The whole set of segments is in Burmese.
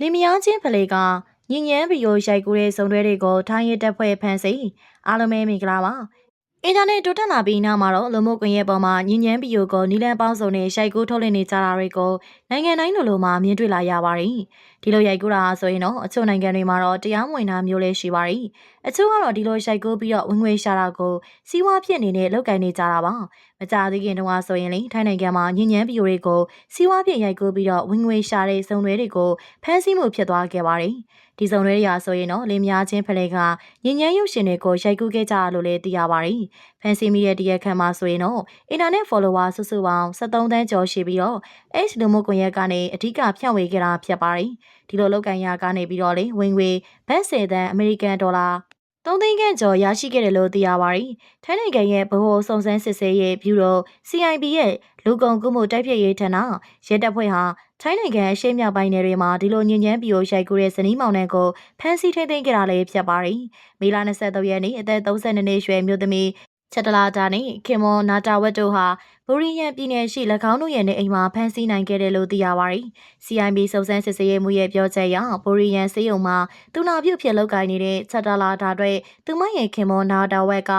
လင်မယားချင်းဖလေကညဉ့်ညမ်းဗီယိုရိုက်ကူးတဲ့ဇုံတွဲတွေကိုထိုင်းရဲတပ်ဖွဲ့ဖမ်းဆီးအားလုံးပဲမင်္ဂလာပါ အင်တာနက်တိုးတက်လာပြီးနောက်မှာတော့လူမှုကွန်ရက်ပေါ်မှာညဉ့်ညမ်းဗီယိုကိုနီလန်ပေါင်းစုံနဲ့ရိုက်ကူးထုတ်လွှင့်နေကြတာတွေကိုနိုင်ငံတိုင်းလိုလိုမှာမြင်တွေ့လာရပါတယ်ဒီလိုရိုက်ကူးတာဆိုရင်တော့အချို့နိုင်ငံတွေမှာတော့တရားမဝင်တာမျိုးလည်းရှိပါတယ်အချို့ကတော့ဒီလိုရိုက်ကူးပြီးတော့ဝင်ငွေရှာတာကိုစီးပွားဖြစ်အနေနဲ့လုပ်ကိုင်နေကြတာပါမကြသေးခင်တုန်းကဆိုရင်လေထိုင်းနိုင်ငံမှာညဉ့်ညမ်းဗီယိုတွေကိုစီးပွားဖြစ်ရိုက်ကူးပြီးတော့ဝင်ငွေရှာတဲ့ဇုံတွေကိုဖမ်းဆီးမှုဖြစ်သွားခဲ့ပါတယ် ဒီစုံတွေရာဆိုရင်တော့လင်းများချင်းဖလဲကညဉ့်ညမ်းရုပ်ရှင်တွေကိုရိုက်ကူးခဲ့ကြလို့လည်းသိရပါတယ်။ဖန်စီမီရဲ့တရက်ခန့်မှာဆိုရင်တော့အင်တာနက် follower စုစုပေါင်း73သန်းကျော်ရှိပြီးတော့ H လူမှုကွန်ရက်ကနေအဓိကဖြန့်ဝေခဲ့တာဖြစ်ပါတယ်။ဒီလိုလောက်ကန်ရကနေပြီးတော့လေဝင်ငွေဘတ်10သန်းအမေရိကန်ဒေါ်လာ သုံးသိန်းခန့်ကျော်ရရှိခဲ့တယ်လို့သိရပါတယ်။ထိုင်းနိုင်ငံရဲ့ဗဟိုစုံစမ်းစစ်ဆေးရေးဗျူရို CIB ရဲ့လူကုန်ကူးမှုတိုက်ဖျက်ရေးဌာနရဲတပ်ဖွဲ့ဟာထိုင်းနိုင်ငံအရှေ့မြောက်ပိုင်းနယ်တွေမှာဒီလိုညဉ့်ညမ်းပြီးရိုက်ကူးတဲ့ဇနီးမောင်နှံကိုဖမ်းဆီးထိန်းသိမ်းခဲ့တာလည်းဖြစ်ပါတယ်။မေလ23ရက်နေ့အသက်32နှစ်ရွယ်မြို့သမီး ချက်တလာတာနဲ့ခင်မောနာတာဝက်တို့ဟာဘူရီယန်ပြည်နယ်ရှိ၎င်းတို့ရဲ့နေအိမ်မှာဖမ်းဆီးနိုင်ခဲ့တယ်လို့သိရပါတယ်။ CIB စုံစမ်းစစ်ဆေးရေးမှုရဲ့ပြောချက်အရဘူရီယန်စေယုံမှာသူနာပြုဖြစ်လုပ်ကိုင်နေတဲ့ချက်တလာတာတွေသူမရဲ့ခင်မောနာတာဝက်က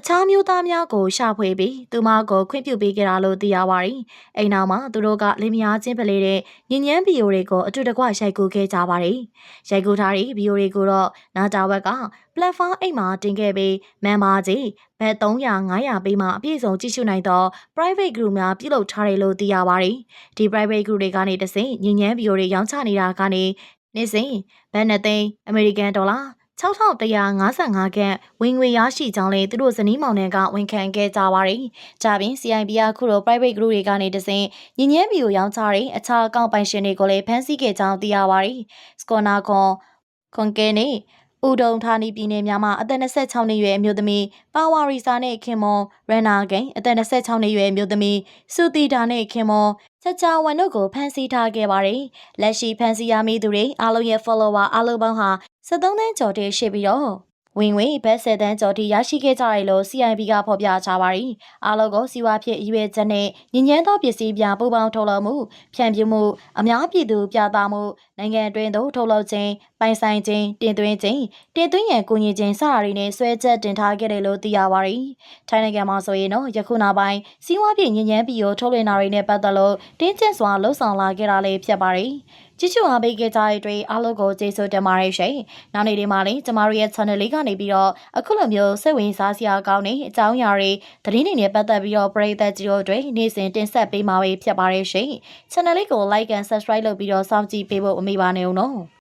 အခြားမျိုးသားများကိုရှာဖွေပြီးသူမကိုခွင့်ပြုပေးခဲ့တာလို့သိရပါတယ်။အိမ်နောက်မှာသူတို့ကလင်းမယားချင်းပလေတဲ့ညဉ့်ညမ်းဗီယိုတွေကိုအတူတကွရိုက်ကူးခဲ့ကြပါတယ်။ရိုက်ကူးထားတဲ့ဗီယိုတွေကိုတော့နာတာဝက်က platform အိမ်မှာတင်ခဲ့ပြီးမန်မာကြီးဘတ်300 900ပေးမှအပြည့်စုံကြည့်ရှုနိုင်သော private group များပြုလုပ်ထားတယ်လို့သိရပါတယ်။ဒီ private group တွေကနေတဆင့်ညဉ့်ညမ်းဗီယိုတွေရောင်းချနေတာကနေနေ့စဉ်ဘတ်နှစ်သိန်းအမေရိကန်ဒေါ်လာ 6155ခန့်ဝင်ငွေရရှိကြောင်းလည်းသူတို့ဇနီးမောင်နှံကဝန်ခံခဲ့ကြပါတယ်။ကြပြင် CIB ကခုလို private group တွေကနေတဆင့်ညဉ့်ညမ်းဗီကိုရောင်းချတဲ့အခြားအကောင့်ပိုင်ရှင်တွေကိုလည်းဖမ်းဆီးခဲ့ကြောင်းသိရပါတယ်။စကောနာခွန်ခွန်ကဲနဲ့ဥဒုံဌာနီပြည်နယ်များမှာအသက်26နှစ်ရွယ်အမျိုးသမီးပါဝါရီစာနဲ့ခင်မွန်ရန်နာဂိန်အသက်26နှစ်ရွယ်အမျိုးသမီးစုတီတာနဲ့ခင်မွန်ချက်ချာဝန်တို့ကိုဖမ်းဆီးထားခဲ့ပါတယ်။လက်ရှိဖမ်းဆီးရမိသူတွေအားလုံးရဲ့ follower အားလုံးပေါင်းဟာ 73သန်းကျော်တည်းရှိပြီးတော့ဝင်ဝင်ဘတ်10တန်းကျော်ထိရရှိခဲ့ကြတယ်လို့ CIB ကဖော်ပြထားပါတယ်။အားလုံးကိုစီးပွားဖြစ်ရွေးချက်နဲ့ညဉ့်ညမ်းသောပစ္စည်းပြပူပေါင်းထုတ်လုပ်မှုဖြန့်ဖြူးမှုအများပြည်သူပြသမှုနိုင်ငံအတွင်းသို့ထုတ်လုပ်ခြင်းပိုင်ဆိုင်ခြင်းတင်သွင်းခြင်းတင်သွင်းရန်ကူညီခြင်းစတာတွေနဲ့ဆွဲချက်တင်ထားခဲ့တယ်လို့သိရပါတယ်။ထိုင်းနိုင်ငံမှာဆိုရင်တော့ယခုနောက်ပိုင်းစီးပွားဖြစ်ညဉ့်ညမ်းပြီးထုတ်လွှင့်တာတွေနဲ့ပတ်သက်လို့တင်းကျပ်စွာလှုံ့ဆော်လာခဲ့တာလည်းဖြစ်ပါတယ်။ကြည့်ချူအားပေးခဲ့ကြတဲ့အတွက်အားလုံးကိုကျေးဇူးတင်ပါတယ်ရှင်။နောက်နေ့ဒီမှာလည်းကျမတို့ရဲ့ channel လေးကနေပြီးတော့အခုလိုမျိုးစိတ်ဝင်စားစရာကောင်းတဲ့အကြောင်းအရာတွေသတင်းတွေနဲ့ပတ်သက်ပြီးတော့ပရိသတ်ကြီးတို့တွေနေ့စဉ်တင်ဆက်ပေးမှာဖြစ်ပါတယ်ရှင်။ channel လေးကို like and subscribe လုပ်ပြီးတော့စောင့်ကြည့်ပေးဖို့မမေ့ပါနဲ့ဦးနော်။